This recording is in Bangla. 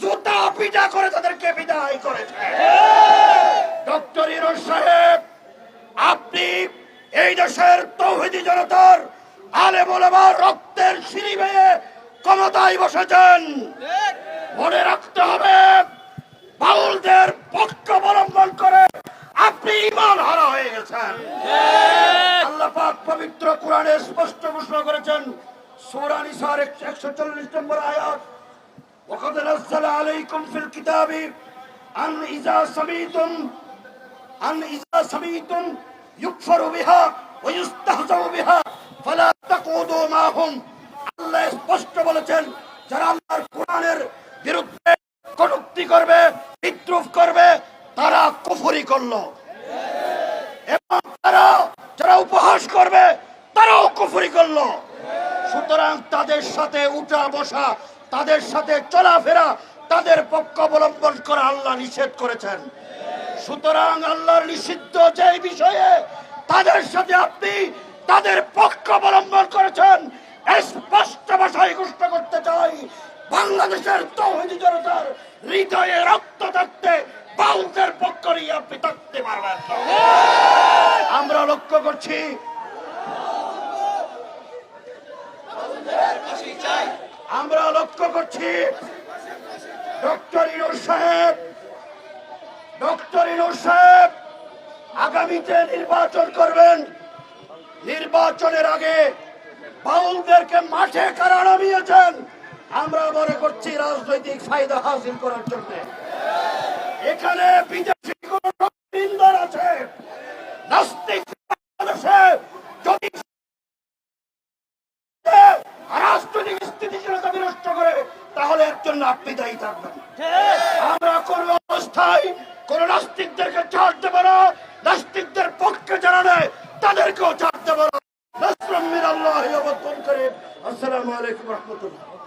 জুতা পিটা করে তাদেরকে বিদায় করেছে। ডক্টর ইরোজ সাহেব, আপনি এই দেশের তৌহিদি জনতার আলে বলেবার রক্তের সিঁড়ি বেয়ে ক্ষমতায় বসেছেন। মনে রাখতে হবে, বাউলদের পক্ষ অবলম্বন করে আপনি ইমান হারা হয়ে গেছেন। আল্লাহ পবিত্র কোরআনে স্পষ্ট ঘোষণা করেছেন সোরানিসার একশো চল্লিশ নম্বর আয়াত نزل عليكم في الكتاب أن إذا سمعتم أن إذا سمعتم يكفر بها ويستهزأ بها فلا تقعدوا معهم আল্লাহ স্পষ্ট বলেছেন যারা আল্লাহর কোরআনের বিরুদ্ধে কটূক্তি করবে বিদ্রুপ করবে তারা কুফরি করলো এবং তারা যারা উপহাস করবে তারাও কুফরি করলো সুতরাং তাদের সাথে উঠা বসা তাদের সাথে চলাফেরা, তাদের পক্ষ অবলম্বন করা আল্লাহ নিষেধ করেছেন। সুতরাং আল্লাহর নিষিদ্ধ যে বিষয়ে তাদের সাথে আপনি তাদের পক্ষ অবলম্বন করেছেন স্পষ্ট ভাষায় ঘোষণা করতে চাই। বাংলাদেশের তৌহিদি জনতার হৃদয়ে রক্ত থাকতে বাউলদের পক্ষ নিয়ে আপনি থাকতে পারবেন। আমরা লক্ষ্য করছি আমরা লক্ষ্য করছি ডক্টর ইনুর সাহেব, ডক্টর আগামীতে নির্বাচন করবেন। নির্বাচনের আগে বাউলদেরকে মাঠে কারা নামিয়েছেন? আমরা মনে করছি রাজনৈতিক ফায়দা হাসিল করার জন্য। এখানে বিদেশি কোন আছে। নাস্তিক যদি রাজনৈতিক স্থিতিশীলতা বিনষ্ট করে আপনি দায়ী থাকবেন আমরা কোন অবস্থায় কোন নাস্তিকদেরকে ছাড় দেবো নাস্তিকদের পক্ষে যারা নেয়, তাদেরকেও ছাড়তে পারো। আসসালামু আলাইকুম রহমতুল্লাহ।